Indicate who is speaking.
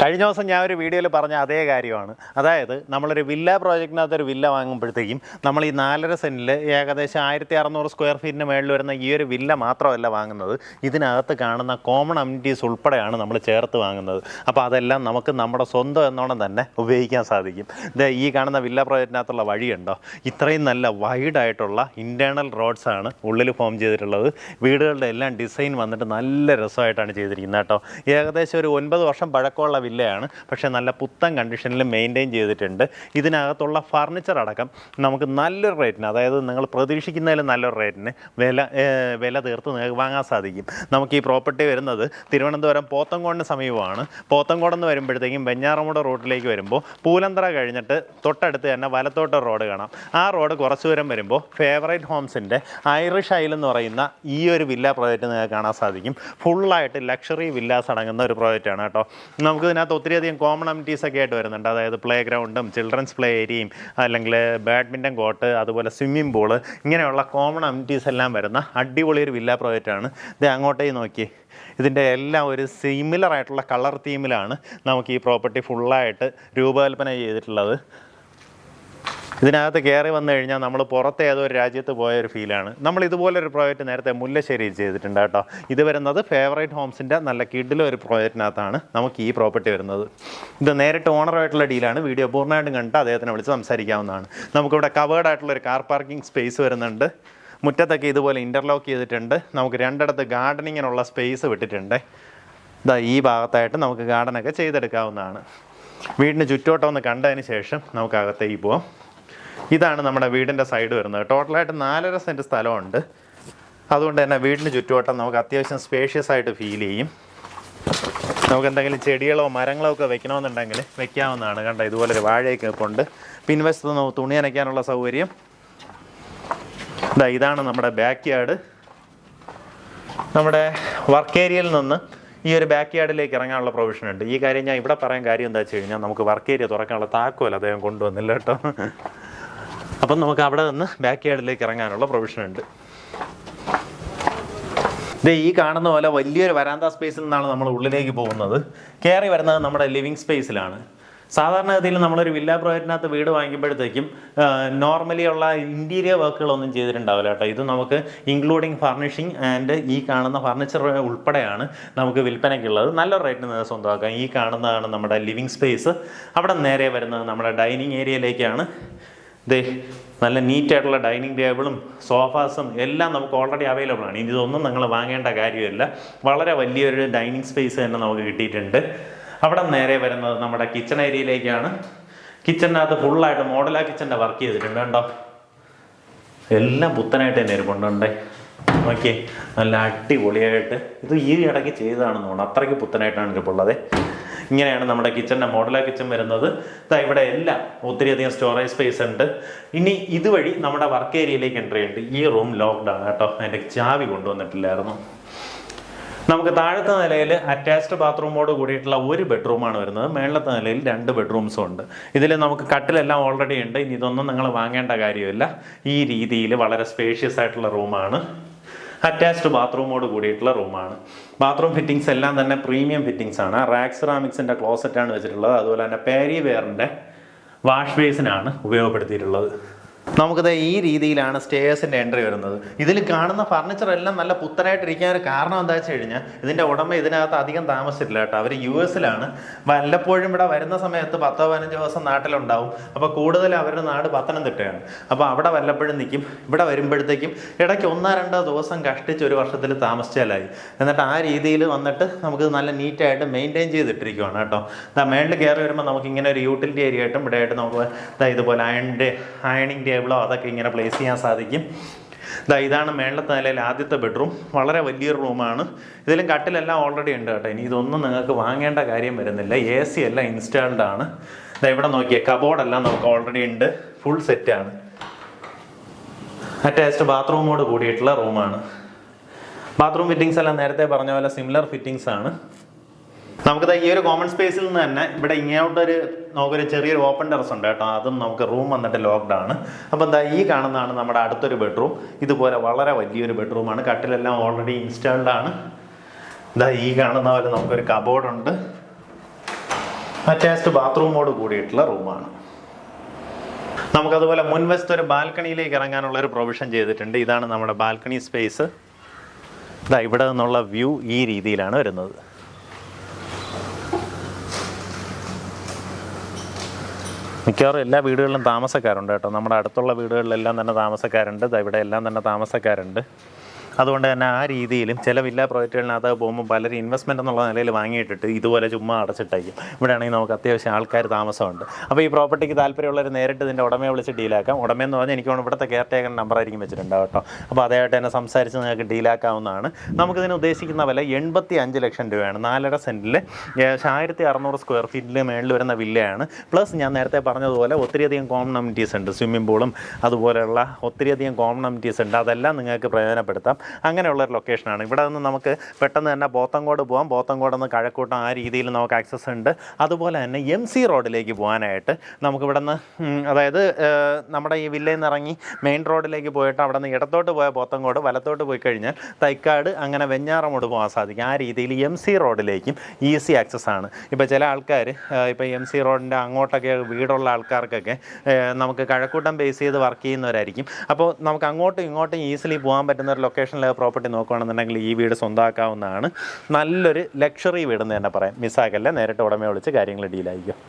Speaker 1: കഴിഞ്ഞ ദിവസം ഞാൻ ഒരു വീഡിയോയിൽ പറഞ്ഞ അതേ കാര്യമാണ്. അതായത് നമ്മളൊരു വില്ല പ്രോജക്റ്റിനകത്ത് ഒരു വില്ല വാങ്ങുമ്പോഴത്തേക്കും നമ്മൾ ഈ നാലര സെന്റിൽ ഏകദേശം ആയിരത്തി അറുന്നൂറ് സ്ക്വയർ ഫീറ്റിന് മേളിൽ വരുന്ന ഈ ഒരു വില്ല മാത്രമല്ല വാങ്ങുന്നത്. ഇതിനകത്ത് കാണുന്ന കോമൺ അമ്യൂണിറ്റീസ് ഉൾപ്പെടെയാണ് നമ്മൾ ചേർത്ത് വാങ്ങുന്നത്. അപ്പോൾ അതെല്ലാം നമുക്ക് നമ്മുടെ സ്വന്തം എന്നോണം തന്നെ ഉപയോഗിക്കാൻ സാധിക്കും. ഇത് ഈ കാണുന്ന വില്ല പ്രോജക്റ്റിനകത്തുള്ള വഴിയുണ്ടോ? ഇത്രയും നല്ല വൈഡായിട്ടുള്ള ഇന്റേർണൽ റോഡ്സ് ആണ് ഉള്ളിൽ ഫോം ചെയ്തിട്ടുള്ളത്. വീടുകളുടെ എല്ലാം ഡിസൈൻ വന്നിട്ട് നല്ല രസമായിട്ടാണ് ചെയ്തിരിക്കുന്നത് കേട്ടോ. ഏകദേശം ഒരു ഒൻപത് വർഷം പഴക്കമുള്ള വില്ലയാണ് പക്ഷേ നല്ല പുത്തൻ കണ്ടീഷനിൽ മെയിന്റെയിൻ ചെയ്തിട്ടുണ്ട്. ഇതിനകത്തുള്ള ഫർണിച്ചർ അടക്കം നമുക്ക് നല്ലൊരു റേറ്റിന് അതായത് നിങ്ങൾ പ്രതീക്ഷിക്കുന്നതിലും നല്ലൊരു റേറ്റിന് വില വില തീർത്ത് നിങ്ങൾക്ക് വാങ്ങാൻ സാധിക്കും. നമുക്ക് ഈ പ്രോപ്പർട്ടി വരുന്നത് തിരുവനന്തപുരം പോത്തങ്കോടിന് സമീപമാണ്. പോത്തങ്കോടെന്ന് വരുമ്പോഴത്തേക്കും വെഞ്ഞാറമൂട് റോഡിലേക്ക് വരുമ്പോൾ പൂലന്തറ കഴിഞ്ഞിട്ട് തൊട്ടടുത്ത് തന്നെ വലത്തോട്ട് റോഡ് കാണാം. ആ റോഡ് കുറച്ച് ദൂരം വരുമ്പോൾ ഫേവറേറ്റ് ഹോംസിന്റെ ഐറിഷ് ഐൽ എന്ന് പറയുന്ന ഈ ഒരു വില്ല പ്രോജക്റ്റ് നിങ്ങൾക്ക് കാണാൻ സാധിക്കും. ഫുള്ളായിട്ട് ലക്ഷറി വില്ലാസ് അടങ്ങുന്ന ഒരു പ്രോജക്റ്റാണ് കേട്ടോ. നമുക്ക് ഇതിനകത്ത് ഒത്തിരിയധികം കോമൺ അമിറ്റീസ് ഒക്കെ ആയിട്ട് വരുന്നുണ്ട്. അതായത് പ്ലേ ഗ്രൗണ്ടും ചിൽഡ്രൻസ് പ്ലേ ഏരിയയും അല്ലെങ്കിൽ ബാഡ്മിന്റൺ കോർട്ട് അതുപോലെ സ്വിമ്മിംഗ് പൂൾ ഇങ്ങനെയുള്ള കോമൺ അമിറ്റീസ് എല്ലാം വരുന്ന അടിപൊളി ഒരു വില്ല പ്രോജക്റ്റാണ് ഇത് അങ്ങോട്ടേ നോക്കി. ഇതിന്റെ എല്ലാം ഒരു സിമിലർ ആയിട്ടുള്ള കളർ തീമിലാണ് നമുക്ക് ഈ പ്രോപ്പർട്ടി ഫുള്ളായിട്ട് രൂപകൽപ്പന ചെയ്തിട്ടുള്ളത്. ഇതിനകത്ത് കയറി വന്നു കഴിഞ്ഞാൽ നമ്മൾ പുറത്തെ ഏതോ ഒരു രാജ്യത്ത് പോയ ഒരു ഫീലാണ് നമ്മൾ ഇതുപോലൊരു പ്രോജക്റ്റ് നേരത്തെ മുല്ലശ്ശേരിയിൽ ചെയ്തിട്ടുണ്ട് കേട്ടോ. ഇത് വരുന്നത് ഫേവറേറ്റ് ഹോംസിന്റെ നല്ല കിഡിലെ ഒരു പ്രോജക്റ്റിനകത്താണ് നമുക്ക് ഈ പ്രോപ്പർട്ടി വരുന്നത്. ഇത് നേരിട്ട് ഓണറായിട്ടുള്ള ഡീലാണ് വീഡിയോ പൂർണമായിട്ടും കണ്ടിട്ട് അദ്ദേഹത്തിനെ വിളിച്ച് സംസാരിക്കാവുന്നതാണ്. നമുക്കിവിടെ കവേർഡ് ആയിട്ടുള്ള ഒരു കാർ പാർക്കിംഗ് സ്പേസ് വരുന്നുണ്ട്. മുറ്റത്തൊക്കെ ഇതുപോലെ ഇന്റർലോക്ക് ചെയ്തിട്ടുണ്ട്. നമുക്ക് രണ്ടിടത്ത് ഗാർഡനിങ്ങിനുള്ള സ്പേസ് വിട്ടിട്ടുണ്ട്. ഇതാ ഈ ഭാഗത്തായിട്ട് നമുക്ക് ഗാർഡനൊക്കെ ചെയ്തെടുക്കാവുന്നതാണ്. വീടിന് ചുറ്റോട്ടം ഒന്ന് കണ്ടതിന് ശേഷം നമുക്ക് അകത്തേക്ക് പോവാം. ഇതാണ് നമ്മുടെ വീടിന്റെ സൈഡ് വരുന്നത്. ടോട്ടലായിട്ട് നാലര സെന്റ് സ്ഥലമുണ്ട്. അതുകൊണ്ട് തന്നെ വീടിന് ചുറ്റുവട്ടം നമുക്ക് അത്യാവശ്യം സ്പേഷ്യസ് ആയിട്ട് ഫീൽ ചെയ്യും. നമുക്ക് എന്തെങ്കിലും ചെടികളോ മരങ്ങളോ ഒക്കെ വെക്കണമെന്നുണ്ടെങ്കിൽ വെക്കാവുന്നതാണ്. കണ്ട ഇതുപോലൊരു വാഴയൊക്കെ കൊണ്ട് പിൻവശത്ത് നമുക്ക് തുണി അനയ്ക്കാനുള്ള സൗകര്യം. ഇതാ ഇതാണ് നമ്മുടെ ബാക്ക് യാർഡ് നമ്മുടെ വർക്ക് ഏരിയയിൽ നിന്ന് ഈ ഒരു ബാക്ക് യാർഡിലേക്ക് ഇറങ്ങാനുള്ള പ്രൊവിഷൻ ഉണ്ട്. ഈ കാര്യം ഞാൻ ഇവിടെ പറയാൻ കാര്യം എന്താ വെച്ച് കഴിഞ്ഞാൽ നമുക്ക് വർക്ക് ഏരിയ തുറക്കാനുള്ള താക്കോൽ അദ്ദേഹം കൊണ്ടുവന്നില്ല കേട്ടോ. അപ്പം നമുക്ക് അവിടെ നിന്ന് ബാക്ക് യാർഡിലേക്ക് ഇറങ്ങാനുള്ള പ്രൊവിഷൻ ഉണ്ട്. ഇത് ഈ കാണുന്ന പോലെ വലിയൊരു വരാന്ത സ്പേസിൽ നിന്നാണ് നമ്മൾ ഉള്ളിലേക്ക് പോകുന്നത്. കയറി വരുന്നത് നമ്മുടെ ലിവിങ് സ്പേസിലാണ് സാധാരണഗതിയിൽ നമ്മളൊരു വില്ല പ്രോജക്റ്റിനകത്ത് വീട് വാങ്ങിക്കുമ്പോഴത്തേക്കും നോർമലി ഉള്ള ഇന്റീരിയർ വർക്കുകളൊന്നും ചെയ്തിട്ടുണ്ടാവില്ല കേട്ടോ. ഇത് നമുക്ക് ഇൻക്ലൂഡിങ് ഫർണിഷിങ് ആൻഡ് ഈ കാണുന്ന ഫർണിച്ചർ ഉൾപ്പെടെയാണ് നമുക്ക് വിൽപ്പനയ്ക്കുള്ളത്. നല്ല റേറ്റിന് നിങ്ങൾക്ക് സ്വന്തമാക്കാം ഈ കാണുന്നതാണ് നമ്മുടെ ലിവിങ് സ്പേസ് അവിടെ നേരെ വരുന്നത് നമ്മുടെ ഡൈനിങ് ഏരിയയിലേക്കാണ് ദേ നല്ല നീറ്റായിട്ടുള്ള ഡൈനിങ് ടേബിളും സോഫാസും എല്ലാം നമുക്ക് ഓൾറെഡി അവൈലബിൾ ആണ്. ഇനി ഇതൊന്നും നിങ്ങൾ വാങ്ങേണ്ട കാര്യമില്ല. വളരെ വലിയൊരു ഡൈനിങ് സ്പേസ് തന്നെ നമുക്ക് കിട്ടിയിട്ടുണ്ട്. അവിടെ നേരെ വരുന്നത് നമ്മുടെ കിച്ചൺ ഏരിയയിലേക്കാണ് കിച്ചണിനകത്ത് ഫുള്ളായിട്ട് മോഡലാ കിച്ചന്റെ വർക്ക് ചെയ്തിട്ടുണ്ട് കേട്ടോ എല്ലാം പുത്തനായിട്ട് തന്നെ ഇരിപ്പുണ്ടേ ഓക്കെ നല്ല അടിപൊളിയായിട്ട്. ഇത് ഈ ഇടയ്ക്ക് ചെയ്തതാണെന്ന് തോന്നുന്നു. അത്രയ്ക്ക് പുത്തനായിട്ടാണ് ഇരിപ്പുള്ളത് ഇങ്ങനെയാണ് നമ്മുടെ കിച്ചണിന്റെ മോഡലാ കിച്ചൺ വരുന്നത്. ഇതാ ഇവിടെ എല്ലാം ഒത്തിരിയധികം സ്റ്റോറേജ് സ്പേസ് ഉണ്ട്. ഇനി ഇതുവഴി നമ്മുടെ വർക്ക് ഏരിയയിലേക്ക് എൻട്രി ഉണ്ട്. ഈ റൂം ലോക്ക്ഡ് ആണ് കേട്ടോ. അതിന്റെ ചാവി കൊണ്ടുവന്നിട്ടില്ലായിരുന്നു. നമുക്ക് താഴത്തെ നിലയിൽ അറ്റാച്ച്ഡ് ബാത്റൂമോട് കൂടിയിട്ടുള്ള ഒരു ബെഡ്റൂമാണ് വരുന്നത്. മേളത്തെ നിലയിൽ രണ്ട് ബെഡ്റൂംസും ഉണ്ട്. ഇതിൽ നമുക്ക് കട്ടിലെല്ലാം ഓൾറെഡി ഉണ്ട്. ഇനി ഇതൊന്നും നിങ്ങൾ വാങ്ങേണ്ട കാര്യമില്ല. ഈ രീതിയിൽ വളരെ സ്പേഷ്യസ് ആയിട്ടുള്ള റൂമാണ് അറ്റാച്ച്ഡ് ബാത്റൂമോട് കൂടിയിട്ടുള്ള റൂമാണ്. ബാത്റൂം ഫിറ്റിങ്സ് എല്ലാം തന്നെ പ്രീമിയം ഫിറ്റിങ്സ് ആണ്. റാക്സ് റാമിക്സിന്റെ ക്ലോസറ്റാണ് വെച്ചിട്ടുള്ളത്. അതുപോലെ തന്നെ പാരി വെയറിന്റെ വാഷ് ബേസിനാണ് ഉപയോഗപ്പെടുത്തിയിട്ടുള്ളത്. നമുക്കിത് ഈ രീതിയിലാണ് സ്റ്റേഴ്സിന്റെ എൻട്രി വരുന്നത്. ഇതിൽ കാണുന്ന ഫർണിച്ചർ എല്ലാം നല്ല പുത്തനായിട്ടിരിക്കാൻ ഒരു കാരണം എന്താ വെച്ച് കഴിഞ്ഞാൽ ഇതിന്റെ ഉടമ ഇതിനകത്ത് അധികം താമസിച്ചിട്ടില്ല കേട്ടോ. അവർ യു എസിലാണ്. വല്ലപ്പോഴും ഇവിടെ വരുന്ന സമയത്ത് പത്തോ പതിനഞ്ചോ ദിവസം നാട്ടിലുണ്ടാവും. അപ്പോൾ കൂടുതൽ അവരുടെ നാട് പത്തനംതിട്ടയാണ്. അപ്പോൾ അവിടെ വല്ലപ്പോഴും നിൽക്കും ഇവിടെ വരുമ്പോഴത്തേക്കും ഇടയ്ക്ക് ഒന്നോ രണ്ടോ ദിവസം കഷ്ടിച്ച് ഒരു വർഷത്തിൽ താമസിച്ചാലായി. എന്നിട്ട് ആ രീതിയിൽ വന്നിട്ട് നമുക്ക് നല്ല നീറ്റായിട്ട് മെയിന്റെയിൻ ചെയ്തിട്ടിരിക്കുവാണ് കേട്ടോ. ദാ മേളിൽ കയറി വരുമ്പോൾ നമുക്ക് ഇങ്ങനെ ഒരു യൂട്ടിലിറ്റി ഏരിയ ആയിട്ടും ഇവിടെ ആയിട്ട് നമുക്ക് ഇതുപോലെ അയണിന്റെ അയണിങ് ടേബിളോ അതൊക്കെ ഇങ്ങനെ പ്ലേസ് ചെയ്യാൻ സാധിക്കും. ഇതാ ഇതാണ് മേളത്തെ നിലയിൽ ആദ്യത്തെ ബെഡ്റൂം വളരെ വലിയൊരു റൂമാണ് ഇതിലും കട്ടിലെല്ലാം ഓൾറെഡി ഉണ്ട് കേട്ടോ. ഇനി ഇതൊന്നും നിങ്ങൾക്ക് വാങ്ങേണ്ട കാര്യം വരുന്നില്ല. എ സി എല്ലാം ഇൻസ്റ്റാൾഡ് ആണ്. ഇതാ ഇവിടെ നോക്കിയേ കബോർഡെല്ലാം നമുക്ക് ഓൾറെഡി ഉണ്ട്. ഫുൾ സെറ്റാണ് അറ്റാച്ച്ഡ് ബാത്റൂമോട് കൂടിയിട്ടുള്ള റൂമാണ് ബാത്റൂം ഫിറ്റിംഗ്സ് എല്ലാം നേരത്തെ പറഞ്ഞ പോലെ സിമിലർ ഫിറ്റിംഗ്സ് ആണ്. നമുക്കിത് ഈ ഒരു കോമൺ സ്പേസിൽ നിന്ന് തന്നെ ഇവിടെ ഇങ്ങോട്ട് ഒരു നമുക്കൊരു ചെറിയൊരു ഓപ്പൺ ടെറസ് ഉണ്ട് കേട്ടോ. അതും നമുക്ക് റൂം വന്നിട്ട് ലോക്ക്ഡ് ആണ്. അപ്പോൾ എന്താ ഈ കാണുന്നതാണ് നമ്മുടെ അടുത്തൊരു ബെഡ്റൂം ഇതുപോലെ വളരെ വലിയൊരു ബെഡ്റൂമാണ് കട്ടിലെല്ലാം ഓൾറെഡി ഇൻസ്റ്റാൾഡ് ആണ്. ഇതാ ഈ കാണുന്ന പോലെ നമുക്കൊരു കബോർഡ് ഉണ്ട്. അറ്റാച്ച്ഡ് ബാത്റൂമോട് കൂടിയിട്ടുള്ള റൂമാണ് നമുക്കതുപോലെ മുൻവശത്ത് ഒരു ബാൽക്കണിയിലേക്ക് ഇറങ്ങാനുള്ള ഒരു പ്രൊവിഷൻ ചെയ്തിട്ടുണ്ട്. ഇതാണ് നമ്മുടെ ബാൽക്കണി സ്പേസ് ഇതാ ഇവിടെ നിന്നുള്ള വ്യൂ ഈ രീതിയിലാണ് വരുന്നത്. മിക്കവാറും എല്ലാ വീടുകളിലും താമസക്കാരുണ്ട് കേട്ടോ. നമ്മുടെ അടുത്തുള്ള വീടുകളിലെല്ലാം തന്നെ താമസക്കാരുണ്ട്. ഇവിടെ എല്ലാം തന്നെ താമസക്കാരുണ്ട്. അതുകൊണ്ട് തന്നെ ആ രീതിയിലും ചിലവില്ലാ പ്രോജക്റ്റുകളിനകത്ത് പോകുമ്പോൾ പലരും ഇൻവെസ്റ്റ്മെന്റ് എന്നുള്ള നിലയിൽ വാങ്ങിയിട്ടിട്ട് ഇതുപോലെ ചുമ്മാ അടച്ചിട്ടായിരിക്കും ഇവിടെ ആണെങ്കിൽ നമുക്ക് അത്യാവശ്യം ആൾക്കാർ താമസമുണ്ട്. അപ്പോൾ ഈ പ്രോപ്പർട്ടിക്ക് താല്പര്യമുള്ളവർ നേരിട്ട് ഇതിന്റെ ഉടമയെ വിളിച്ച് ഡീലാക്കാം ഉടമയെന്ന് പറഞ്ഞാൽ എനിക്ക് ഇവിടുത്തെ കെയർ ടേക്കർ നമ്പറായിരിക്കും വെച്ചിട്ടുണ്ടാവും കേട്ടോ. അപ്പോൾ അതായിട്ട് തന്നെ സംസാരിച്ച് നിങ്ങൾക്ക് ഡീലാക്കാവുന്നതാണ് നമുക്കിതിന് ഉദ്ദേശിക്കുന്ന വില എൺപത്തി അഞ്ച് ലക്ഷം രൂപയാണ്. നാലര സെന്റിൽ ഏകദേശം ആയിരത്തി അറുന്നൂറ് സ്ക്വയർ ഫീറ്റിൽ മേളിൽ വരുന്ന വില്ലയാണ്. പ്ലസ് ഞാൻ നേരത്തെ പറഞ്ഞതുപോലെ ഒത്തിരിയധികം കോമൺ അമിറ്റീസ് ഉണ്ട്. സ്വിമ്മിംഗ് പൂളും അതുപോലെയുള്ള ഒത്തിരിയധികം കോമൺ അമിറ്റീസ് ഉണ്ട്. അതെല്ലാം നിങ്ങൾക്ക് പ്രയോജനപ്പെടുത്താം. അങ്ങനെയുള്ള ഒരു ലൊക്കേഷനാണ് ഇവിടെ നിന്ന് നമുക്ക് പെട്ടെന്ന് തന്നെ ബോത്തങ്കോട് പോകാം ബോത്തങ്കോട് നിന്ന് കഴക്കൂട്ടം ആ രീതിയിൽ നമുക്ക് ആക്സസ് ഉണ്ട്. അതുപോലെ തന്നെ എം സി റോഡിലേക്ക് പോകാനായിട്ട് നമുക്കിവിടെ നിന്ന് അതായത് നമ്മുടെ ഈ വില്ലയിൽ നിന്ന് ഇറങ്ങി മെയിൻ റോഡിലേക്ക് പോയിട്ട് അവിടെ നിന്ന് ഇടത്തോട്ട് പോയ ബോത്തങ്കോട് വലത്തോട്ട് പോയി കഴിഞ്ഞാൽ തൈക്കാട് അങ്ങനെ വെഞ്ഞാറമോട് പോകാൻ സാധിക്കും. ആ രീതിയിൽ എം സി റോഡിലേക്കും ഈസി ആക്സസ് ആണ്. ഇപ്പോൾ ചില ആൾക്കാർ ഇപ്പോൾ എം സി റോഡിന്റെ അങ്ങോട്ടൊക്കെ വീടുള്ള ആൾക്കാർക്കൊക്കെ നമുക്ക് കഴക്കൂട്ടം ബേസ് ചെയ്ത് വർക്ക് ചെയ്യുന്നവരായിരിക്കും. അപ്പോൾ നമുക്ക് അങ്ങോട്ടും ഇങ്ങോട്ടും ഈസിലി പോകാൻ പറ്റുന്ന ഒരു ലൊക്കേഷനിൽ പ്രോപ്പർട്ടി നോക്കുകയാണെന്നുണ്ടെങ്കിൽ ഈ വീട് സ്വന്തമാക്കാവുന്നതാണ് നല്ലൊരു ലക്ഷറി വീടെന്ന് തന്നെ പറയാം. മിസ്സാക്കല്ല? നേരിട്ട് ഉടമയെ വിളിച്ച് കാര്യങ്ങൾ ഡീലായിരിക്കും.